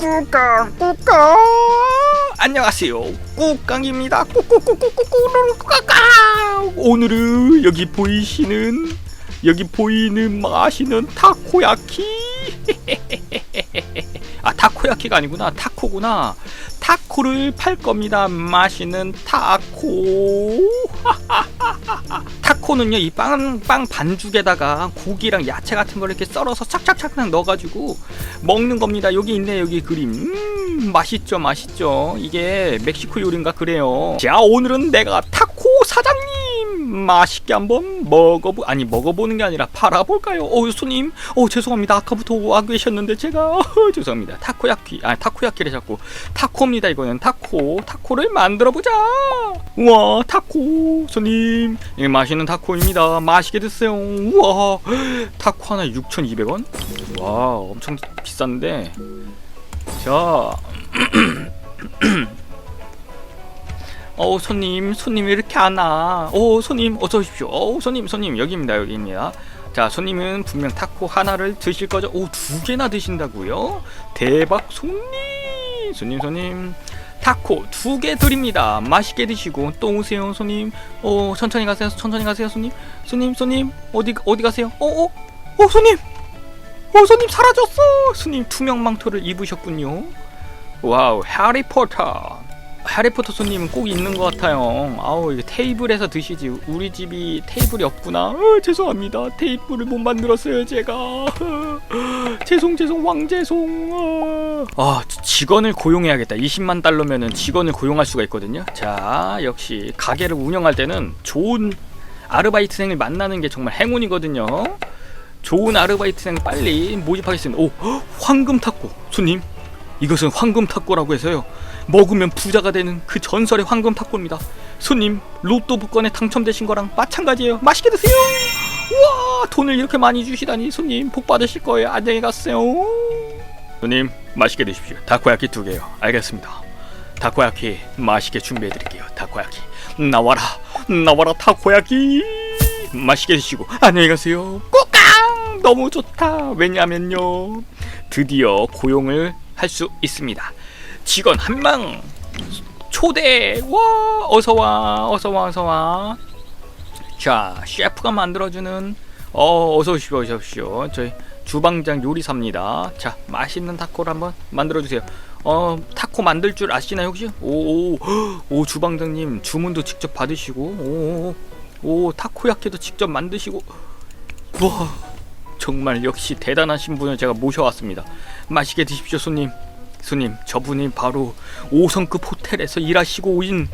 꾸깡 꾸깡. 안녕하세요. 꾸깡입니다. 꾸꾸꾸꾸꾸꾸꾸까까 오늘은 여기 보이시는 여기 보이는 맛있는 타코야키 아 타코야키가 아니구나 타코구나 타코를 팔 겁니다 맛있는 타코 타코는요 이 빵 빵 반죽에다가 고기랑 야채 같은 걸 이렇게 썰어서 착착착 넣어가지고 먹는 겁니다. 여기 있네 여기 그림. 음 맛있죠 맛있죠. 이게 멕시코 요리인가 그래요. 자 오늘은 내가 타코 사장님 맛있게 한번 먹어보 아니 먹어보는 게 아니라 팔아볼까요? 어 손님. 어 죄송합니다. 아까부터 와 계셨는데 제가 죄송합니다. 타코야키 아 타코야키를 자꾸 타코입니다 이거는. 타코 타코를 만들어 보자. 우와 타코 손님. 예, 맛있는 타코입니다. 맛있게 드세요. 우와 타코 하나 6,200원? 와 엄청 비싼데. 자 어 손님 손님 왜 이렇게 안 와? 어 손님 어서 오십시오. 어 손님 손님 여기입니다 여기입니다. 자 손님은 분명 타코 하나를 드실 거죠? 오 두 개나 드신다고요? 대박 손님 손님 손님 타코 두 개 드립니다. 맛있게 드시고 또 오세요 손님. 어 천천히 가세요 천천히 가세요 손님. 손님 손님 어디 어디 가세요? 어어 어? 어, 손님 어 손님 사라졌어. 손님 투명 망토를 입으셨군요. 와우 해리포터 해리포터 손님은 꼭 있는 것 같아요. 아우 이게 테이블에서 드시지. 우리 집이 테이블이 없구나. 어, 죄송합니다. 테이블을 못 만들었어요 제가. 죄송 죄송 왕죄송. 아 직원을 고용해야겠다. 20만 달러면은 직원을 고용할 수가 있거든요. 자 역시 가게를 운영할 때는 좋은 아르바이트생을 만나는 게 정말 행운이거든요. 좋은 아르바이트생 빨리 모집하겠습니다. 오 헉, 황금 탁구 손님. 이것은 황금 탁구라고 해서요. 먹으면 부자가 되는 그 전설의 황금 탁구입니다. 손님 로또 복권에 당첨되신 거랑 마찬가지예요. 맛있게 드세요. 우와 돈을 이렇게 많이 주시다니 손님 복 받으실 거예요. 안녕히 가세요. 손님 맛있게 드십시오. 다코야키 두 개요. 알겠습니다. 다코야키 맛있게 준비해 드릴게요. 다코야키 나와라 나와라 타코야키 맛있게 드시고 안녕히 가세요. 꾸깡 너무 좋다. 왜냐면요 드디어 고용을 할 수 있습니다. 직원 한명 초대 와 어서 와 어서 와 어서 와. 자 셰프가 만들어주는 어 어서 오십시오 저희 주방장 요리사입니다. 자 맛있는 타코를 한번 만들어 주세요. 어 타코 만들 줄 아시나요 혹시? 오오 오, 주방장님 주문도 직접 받으시고 오오 오, 타코야키도 직접 만드시고 와 정말 역시 대단하신 분을 제가 모셔왔습니다. 맛있게 드십시오, 손님. 손님, 저분이 바로 5성급 호텔에서 일하시고 오신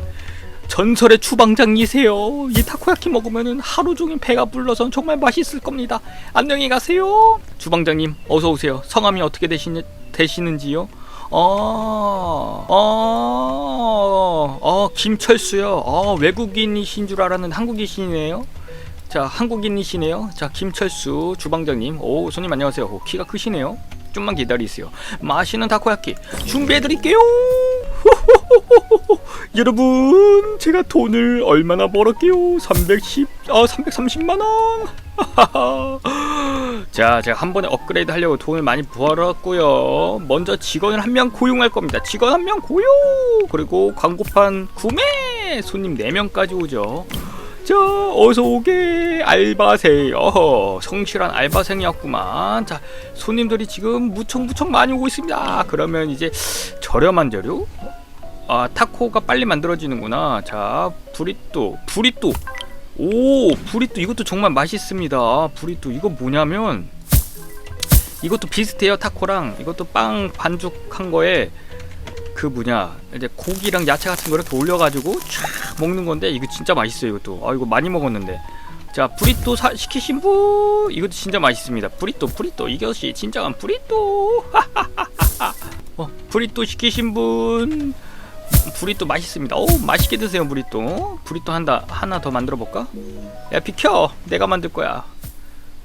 전설의 주방장이세요. 이 타코야키 먹으면은 하루 종일 배가 불러서 정말 맛있을 겁니다. 안녕히 가세요. 주방장님, 어서 오세요. 성함이 어떻게 되시, 되시는지요? 어, 어, 어, 김철수요. 어, 외국인이신 줄 알았는데 한국이시네요. 자 한국인이시네요. 자 김철수 주방장님. 오 손님 안녕하세요. 오, 키가 크시네요. 좀만 기다리세요. 맛있는 타코야키 준비해드릴게요. 여러분 제가 돈을 얼마나 벌었게요? 310, 아 330만원. 자 제가 한 번에 업그레이드 하려고 돈을 많이 벌었고요. 먼저 직원을 한 명 고용할 겁니다. 직원 한 명 고용! 그리고 광고판 구매! 손님 4명까지 오죠 자 어서 오게. 알바생. 어허 성실한 알바생이었구만. 자 손님들이 지금 무척 무척 많이 오고 있습니다. 그러면 이제 저렴한 재료? 아 타코가 빨리 만들어지는구나. 자 브리또 브리또. 오 브리또. 이것도 정말 맛있습니다. 브리또. 이거 뭐냐면 이것도 비슷해요 타코랑. 이것도 빵 반죽한 거에 그 뭐냐 이제 고기랑 야채 같은 거를 올려가지고 쫙 먹는 건데 이거 진짜 맛있어요 이것도. 아 이거 많이 먹었는데. 자 브리또 사, 시키신 분? 이것도 진짜 맛있습니다. 브리또 브리또. 이것이 진정한 브리또. 어 브리또 시키신 분? 브리또 맛있습니다. 오 맛있게 드세요 브리또. 브리또 한다 하나 더 만들어 볼까? 야 비켜. 내가 만들 거야.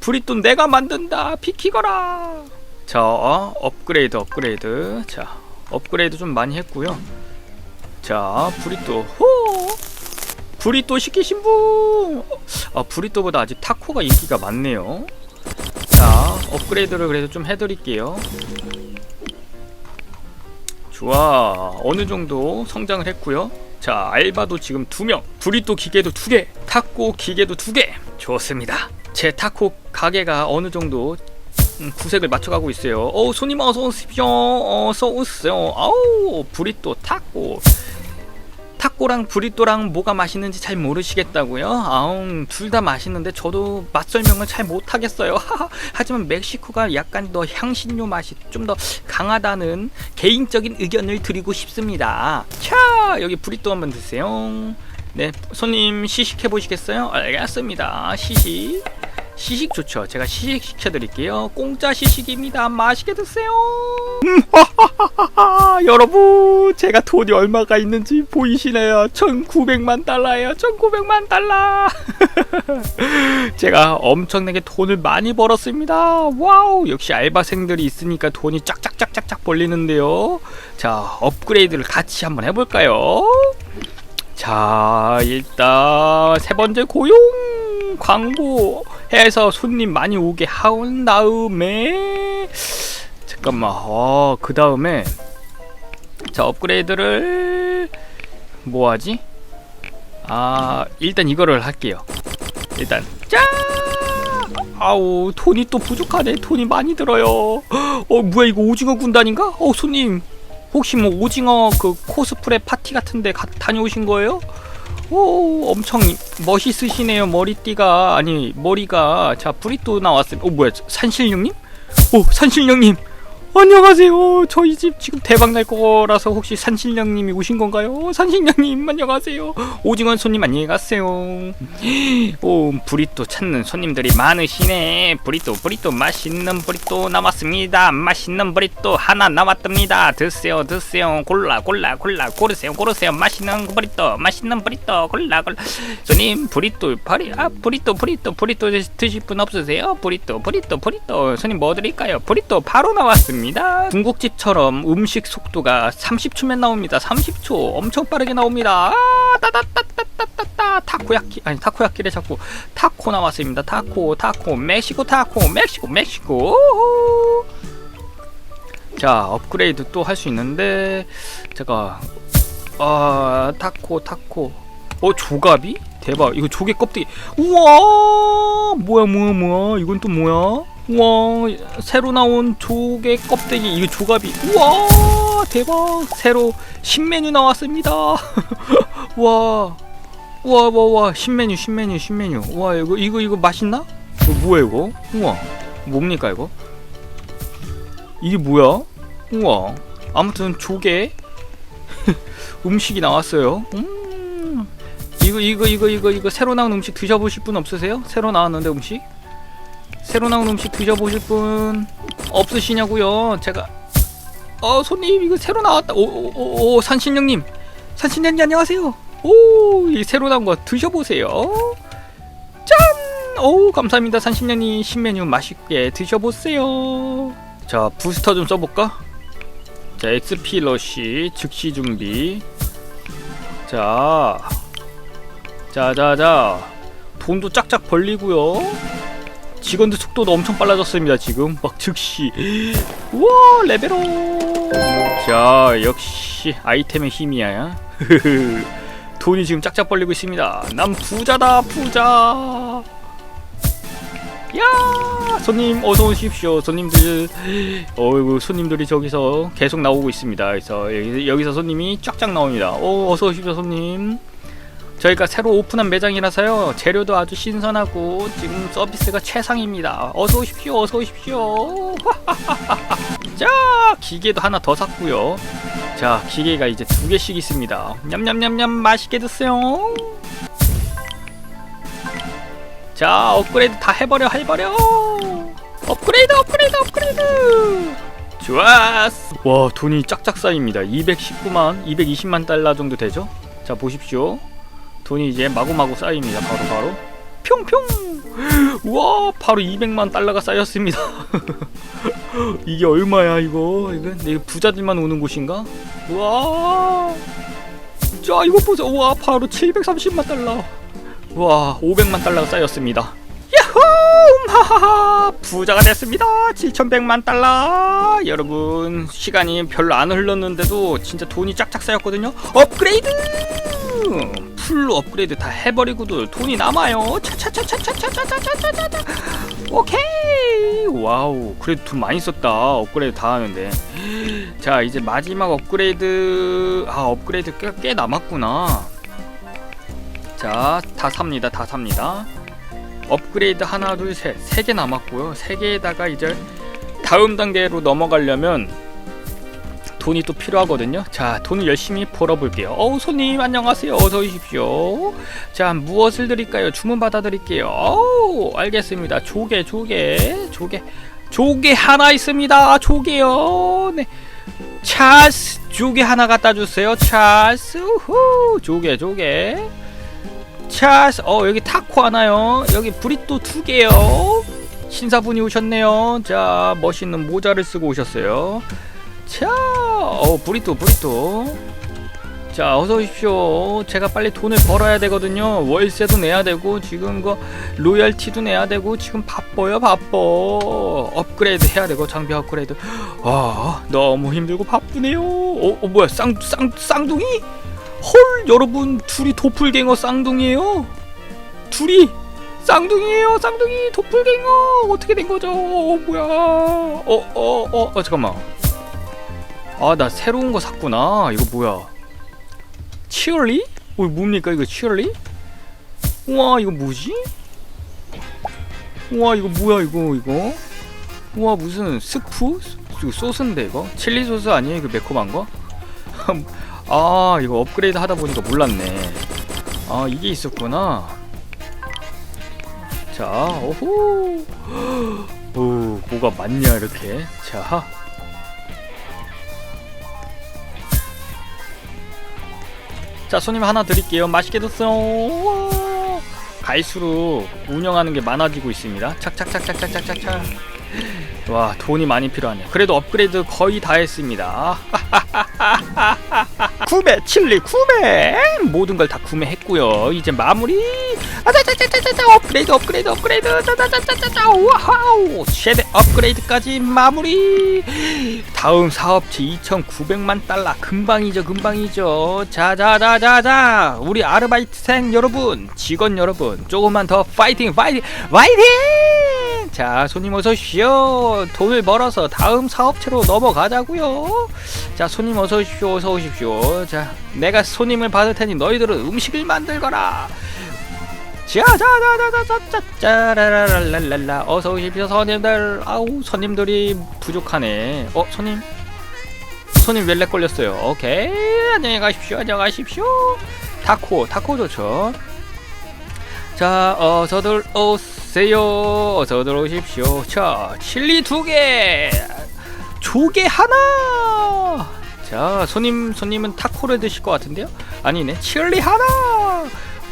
브리또 내가 만든다. 비키거라. 자 어, 업그레이드 업그레이드. 자 업그레이드 좀 많이 했고요. 자, 브리또. 호! 브리또 시키신 분! 아, 브리또보다 아직 타코가 인기가 많네요. 자, 업그레이드를 그래도 좀 해드릴게요. 좋아 어느 정도 성장을 했고요 자 알바도 지금 두명 브리또 기계도 두개 타코 기계도 두개 좋습니다 제 타코 가게가 어느 정도 음, 구색을 맞춰가고 있어요 어 손님 어서 오십시오 어서 오세요 아우 브리또 타코 타코랑 브리또랑 뭐가 맛있는지 잘 모르시겠다고요? 아웅 둘 다 맛있는데 저도 맛 설명을 잘 못하겠어요. 하지만 멕시코가 약간 더 향신료 맛이 좀 더 강하다는 개인적인 의견을 드리고 싶습니다. 자 여기 브리또 한번 드세요. 네 손님 시식해 보시겠어요? 알겠습니다. 시식. 시식 좋죠. 제가 시식 시켜드릴게요. 공짜 시식입니다. 맛있게 드세요. 아, 여러분, 제가 돈이 얼마가 있는지 보이시나요? 1900만 달러예요. 1900만 달러. 제가 엄청나게 돈을 많이 벌었습니다. 와우, 역시 알바생들이 있으니까 돈이 쫙쫙쫙쫙쫙 벌리는데요. 자, 업그레이드를 같이 한번 해볼까요? 자, 일단 세 번째 고용 광고 해서 손님 많이 오게 하온 다음에 잠깐만, 어, 그 다음에 자 업그레이드를 뭐하지? 아 일단 이거를 할게요. 일단 짠! 아우 돈이 또 부족하네. 돈이 많이 들어요. 어 뭐야 이거 오징어 군단인가? 어 손님 혹시 뭐 오징어 그 코스프레 파티 같은데 가, 다녀오신 거예요? 오 엄청 멋있으시네요 머리띠가 아니 머리가 자 브리또 나왔어요. 어 뭐야 산신령님? 오 산신령님 안녕하세요. 저희 집 지금 대박 날 거라서 혹시 산신령님이 오신 건가요? 산신령님 안녕하세요. 오징어 손님 안녕히 가세요. 오 브리또 찾는 손님들이 많으시네. 브리또 브리또 맛있는 브리또 남았습니다. 맛있는 브리또 하나 남았답니다. 드세요 드세요. 골라 골라 골라 고르세요 고르세요. 맛있는 브리또 맛있는 브리또 골라 골라. 손님 브리또 파리 아 브리또 브리또 브리또 드실 분 없으세요? 브리또 브리또 브리또 손님 뭐 드릴까요? 브리또 바로 나왔습니다. 중국집처럼 음식 속도가 30초면 나옵니다. 30초. 엄청 빠르게 나옵니다. 아, 따따따따따따. 타코야키 아니 타코야키를 자꾸 타코 나왔습니다. 타코 타코 멕시코 타코 멕시코 멕시코. 자 업그레이드 또 할 수 있는데 제가 아 타코 타코. 어 조갑이? 대박. 이거 조개 껍데기. 우와! 뭐야 뭐야 뭐야? 이건 또 뭐야 우와 새로 나온 조개 껍데기 이거 조갑이 우와 대박 새로 신메뉴 나왔습니다 와 우와 우와 우와 신메뉴 신메뉴 신메뉴 와 이거 이거 이거 맛있나? 이거 뭐야 이거? 우와 뭡니까 이거? 이게 뭐야? 우와 아무튼 조개 음식이 나왔어요 음 이거 이거 이거 이거 이거 새로 나온 음식 드셔보실 분 없으세요? 새로 나왔는데 음식? 새로 나온 음식 드셔보실 분 없으시냐고요? 제가 어 손님 이거 새로 나왔다. 오오오 산신령님 산신령님 안녕하세요. 오이 새로 나온 거 드셔보세요. 짠! 오 감사합니다 산신령님 신메뉴 맛있게 드셔보세요. 자 부스터 좀 써볼까? 자 XP 러시 즉시 준비. 자 자자자 돈도 짝짝 벌리고요. 직원들 속도도 엄청 빨라졌습니다 지금. 막 즉시. 우와 레벨업! 자 역시 아이템의 힘이야. 돈이 지금 짝짝 벌리고 있습니다. 난 부자다 부자! 야! 손님 어서 오십시오 손님들. 어이구 손님들이 저기서 계속 나오고 있습니다. 그래서 여기, 여기서 손님이 쫙쫙 나옵니다. 오 어서 오십시오 손님 저희가 새로 오픈한 매장이라서요. 재료도 아주 신선하고 지금 서비스가 최상입니다. 어서 오십시오 어서 오십시오. 자 기계도 하나 더 샀고요. 자 기계가 이제 두 개씩 있습니다. 냠냠냠냠 맛있게 드세요. 자 업그레이드 다 해버려 해버려. 업그레이드 업그레이드 업그레이드. 좋았어. 와 돈이 짝짝 쌓입니다. 219만 220만 달러 정도 되죠? 자 보십시오 돈이 이제 마구마구 쌓입니다. 바로 바로 평평. 우와 바로 200만 달러가 쌓였습니다. 이게 얼마야 이거? 이거 내 부자들만 오는 곳인가? 우와. 자 이거 보세요. 우와 바로 730만 달러. 와 500만 달러가 쌓였습니다. 야호 하하하 부자가 됐습니다 7,100만 달러 여러분 시간이 별로 안 흘렀는데도 진짜 돈이 쫙쫙 쌓였거든요 업그레이드 풀로 업그레이드 다 해버리고도 돈이 남아요. 차차차차차차차차차차 오케이. 와우. 그래도 돈 많이 썼다. 업그레이드 다 하는데. 자 이제 마지막 업그레이드. 아 업그레이드 꽤, 꽤 남았구나. 자 다 삽니다. 다 삽니다. 업그레이드 하나 둘 셋 세 개 남았고요. 세 개에다가 이제 다음 단계로 넘어가려면 돈이 또 필요하거든요. 자 돈을 열심히 벌어볼게요. 어우 손님 안녕하세요. 어서 오십시오. 자 무엇을 드릴까요? 주문 받아 드릴게요. 어우 알겠습니다. 조개 조개 조개. 조개 하나 있습니다. 조개요. 네. 찰스 조개 하나 갖다 주세요. 찰스 우후. 조개 조개. 찰스 어 여기 타코 하나요. 여기 브리또 두 개요. 신사분이 오셨네요. 자 멋있는 모자를 쓰고 오셨어요 자, 어 브리또 브리또. 자, 어서 오십시오. 제가 빨리 돈을 벌어야 되거든요. 월세도 내야 되고 지금 그 로열티도 내야 되고 지금 바빠요, 바빠. 업그레이드 해야 되고 장비 업그레이드. 아, 너무 힘들고 바쁘네요. 어, 어 뭐야? 쌍, 쌍, 쌍둥이? 헐, 여러분 둘이 도플갱어 쌍둥이에요. 둘이 쌍둥이에요, 쌍둥이 도플갱어. 어떻게 된 거죠? 어, 뭐야? 어, 어, 어, 어 잠깐만. 아 나 새로운 거 샀구나 이거 뭐야 치얼리? 어 뭡니까 이거 치얼리? 우와 이거 뭐지? 우와 이거 뭐야 이거 이거 우와 무슨 스프? 이거 소스인데 이거? 칠리 소스 아니에요 이거 매콤한 거? 아 이거 업그레이드 하다 보니까 몰랐네 아 이게 있었구나 자 오호 오 뭐가 많냐 이렇게 자 자 손님 하나 드릴게요. 맛있게 드세요. 갈수록 운영하는 게 많아지고 있습니다. 착착착착착착착착 와 돈이 많이 필요하네 그래도 업그레이드 거의 다 했습니다 구매 칠리 구매 모든 걸 다 구매했고요 이제 마무리 아자자자자자 업그레이드 업그레이드 업그레이드 자자자자자 와우 최대 업그레이드까지 마무리 다음 사업치 2,900만 달러 금방이죠 금방이죠 자자자자자 우리 아르바이트생 여러분 직원 여러분 조금만 더 파이팅 파이팅 파이팅 자 손님 어서 오십시오. 돈을 벌어서 다음 사업체로 넘어가자고요. 자 손님 어서 오십시오 어서 오십시오. 자 내가 손님을 받을 테니 너희들은 음식을 만들거라. 짜자자자자자자라라랄랄라 어서 오십시오 손님들. 아우 손님들이 부족하네. 어 손님? 손님 웰렉 걸렸어요. 오케이. 안녕히 가십시오 안녕히 가십시오. 타코 타코 좋죠. 자 어서들 오 세요. 어서들 오십시오. 자 칠리 두 개. 조개 하나. 자 손님 손님은 타코를 드실 것 같은데요. 아니네 칠리 하나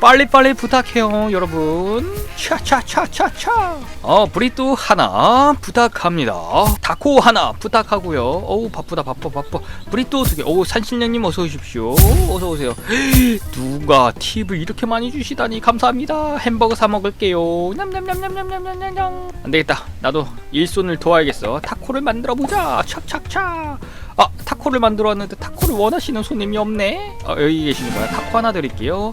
빨리빨리 부탁해요 여러분. 차차차차차. 어 브리또 하나 부탁합니다. 다코 하나 부탁하고요. 어우 바쁘다 바빠 바빠. 브리또 두개. 어우 산신령님 어서 오십시오. 어서 오세요. 누가 팁을 이렇게 많이 주시다니 감사합니다. 햄버거 사 먹을게요. 냠냠냠냠냠냠냠냠 안 되겠다. 나도 일손을 도와야겠어. 타코를 만들어 보자. 착착착 아 타코를 만들어 왔는데 타코를 원하시는 손님이 없네. 어, 여기 계시는 거야. 타코 하나 드릴게요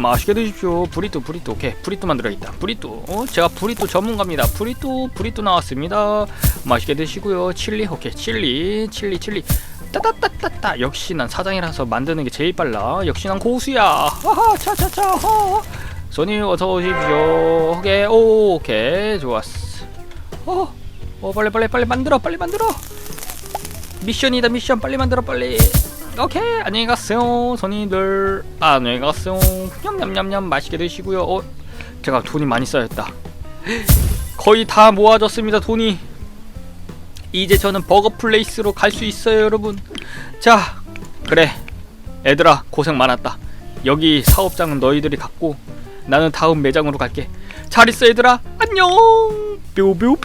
맛있게 드십시오. 브리또 브리또 오케이 브리또 만들어야겠다. 브리또 어? 제가 브리또 전문가입니다. 브리또 브리또 나왔습니다. 맛있게 드시고요. 칠리 오케이 칠리 칠리 칠리 따따따따따 역시 난 사장이라서 만드는 게 제일 빨라. 역시 난 고수야. 하하 차차차 하. 손님 어서 오십시오. 오케이 오, 오케이 좋았어. 어, 어 빨리 빨리 빨리 만들어 빨리 만들어. 미션이다 미션 빨리 만들어 빨리. 오케이 안녕히 가세요. 손님들. 안녕히 가세요. 냠냠냠냠 맛있게 드시고요. 어 제가 돈이 많이 쌓였다. 거의 다 모아졌습니다 돈이. 이제 저는 버거 플레이스로 갈 수 있어요 여러분. 자 그래. 애들아 고생 많았다. 여기 사업장은 너희들이 갖고 나는 다음 매장으로 갈게. 잘 있어 얘들아. 안녕. 뾰뾰뾰